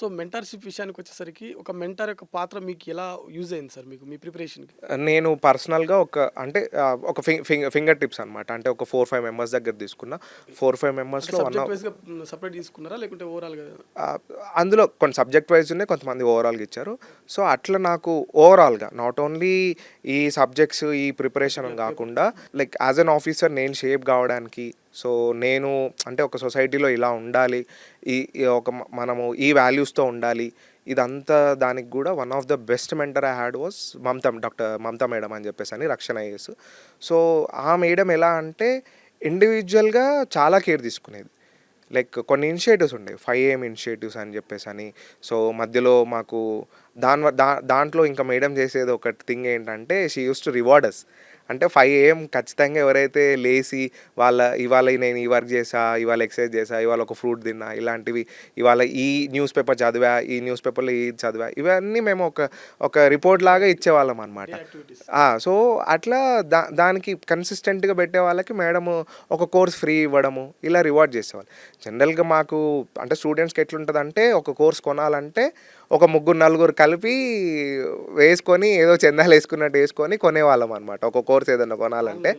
So mentorship విషయానికి వచ్చేసరికి ఒక మెంటర్ యొక్క పాత్ర మీకు ఎలా యూజ్ అయింది సార్ మీకు మీ ప్రిపరేషన్కి నేను పర్సనల్గా ఒక అంటే ఒక ఫింగర్ ఫింగర్ టిప్స్ అనమాట అంటే ఒక ఫోర్ ఫైవ్ మెంబర్స్ దగ్గర తీసుకున్న ఫోర్ ఫైవ్ మెంబర్స్లో సపరేట్ తీసుకున్నారా? లేకుంటే ఓవరాల్గా అందులో కొన్ని సబ్జెక్ట్ వైజ్ ఉన్నాయి కొంతమంది ఓవరాల్గా ఇచ్చారు. సో అట్లా నాకు ఓవరాల్గా నాట్ ఓన్లీ ఈ సబ్జెక్ట్స్ ఈ ప్రిపరేషన్ కాకుండా లైక్ యాజ్ అన్ ఆఫీసర్ నేను షేప్ కావడానికి సో నేను అంటే ఒక సొసైటీలో ఇలా ఉండాలి ఈ ఒక మనము ఈ వాల్యూస్తో ఉండాలి. ఇదంతా దానికి కూడా one of the best mentor I had was Mamata doctor Mamata madam అని చెప్పేసి అని రక్షణ ఐఎస్ సో ఆ మేడం ఎలా అంటే ఇండివిజువల్గా చాలా కేర్ తీసుకునేది. లైక్ కొన్ని ఇనిషియేటివ్స్ ఉండేవి ఫైవ్ ఏఎం ఇనిషియేటివ్స్ అని చెప్పేసి అని. సో మధ్యలో మాకు దాని దా దాంట్లో ఇంకా మేడం చేసేది ఒక థింగ్ ఏంటంటే she use to reward us అంటే ఫైవ్ ఏఎం ఖచ్చితంగా ఎవరైతే లేచి వాళ్ళ ఇవాళ నేను ఈ వర్క్ చేసా ఇవాళ ఎక్సర్సైజ్ చేసా ఇవాళ ఒక ఫ్రూట్ తిన్నా ఇలాంటివి ఇవాళ ఈ న్యూస్ పేపర్ చదివా ఈ న్యూస్ పేపర్లో ఈ చదివా ఇవన్నీ మేము ఒక ఒక రిపోర్ట్ లాగా ఇచ్చేవాళ్ళం అనమాట సో అట్లా దా దానికి కన్సిస్టెంట్గా పెట్టే వాళ్ళకి మేడము ఒక కోర్స్ ఫ్రీ ఇవ్వడము ఇలా రివార్డ్ చేసేవాళ్ళు. జనరల్గా మాకు అంటే స్టూడెంట్స్కి ఎట్లుంటుంది అంటే ఒక కోర్స్ కొనాలంటే ఒక ముగ్గురు నలుగురు కలిపి వేసుకొని ఏదో చందాలు వేసుకున్నట్టు వేసుకొని కొనేవాళ్ళం అనమాట ఒక కోర్స్ ఏదన్నా కొనాలంటే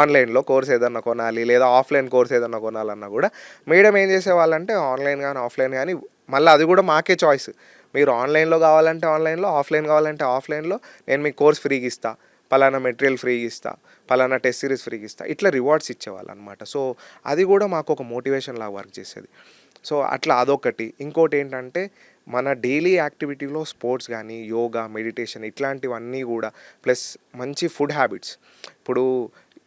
ఆన్లైన్లో కోర్స్ ఏదన్నా కొనాలి లేదా ఆఫ్లైన్ కోర్స్ ఏదన్నా కొనాలన్నా కూడా. మేడం ఏం చేసేవాళ్ళంటే ఆన్లైన్ కానీ ఆఫ్లైన్ కానీ మళ్ళీ అది కూడా మాకే చాయిస్. మీరు ఆన్లైన్లో కావాలంటే ఆన్లైన్లో ఆఫ్లైన్ కావాలంటే ఆఫ్లైన్లో నేను మీకు కోర్స్ ఫ్రీగా ఇస్తాను పలానా మెటీరియల్ ఫ్రీగా ఇస్తా. పలానా టెస్ట్ సిరీస్ ఫ్రీగా ఇస్తా. ఇట్లా రివార్డ్స్ ఇచ్చేవాళ్ళు అనమాట సో అది కూడా మాకు ఒక మోటివేషన్ లాగా వర్క్ చేసేది. సో అట్లా అదొకటి ఇంకోటి ఏంటంటే మన డైలీ యాక్టివిటీలో స్పోర్ట్స్ కానీ యోగా మెడిటేషన్ ఇట్లాంటివన్నీ కూడా ప్లస్ మంచి ఫుడ్ హ్యాబిట్స్ ఇప్పుడు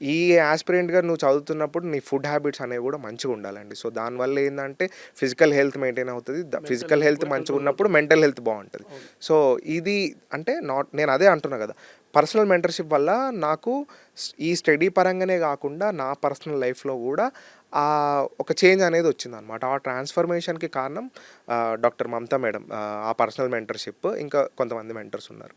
ఈ ఆస్పిరెంట్గా నువ్వు చదువుతున్నప్పుడు నీ ఫుడ్ హ్యాబిట్స్ అనేవి కూడా మంచిగా ఉండాలండి. సో దానివల్ల ఏంటంటే ఫిజికల్ హెల్త్ మెయింటైన్ అవుతుంది. ఫిజికల్ హెల్త్ మంచిగా ఉన్నప్పుడు మెంటల్ హెల్త్ బాగుంటుంది. సో ఇది అంటే నాట్ నేను అదే అంటున్నా కదా. పర్సనల్ మెంటర్షిప్ వల్ల నాకు ఈ స్టడీ పరంగానే కాకుండా నా పర్సనల్ లైఫ్లో కూడా ఆ ఒక చేంజ్ అనేది వచ్చింది అనమాట ఆ ట్రాన్స్ఫర్మేషన్కి కారణం డాక్టర్ మమతా మేడం ఆ పర్సనల్ మెంటర్షిప్ ఇంకా కొంతమంది మెంటర్స్ ఉన్నారు.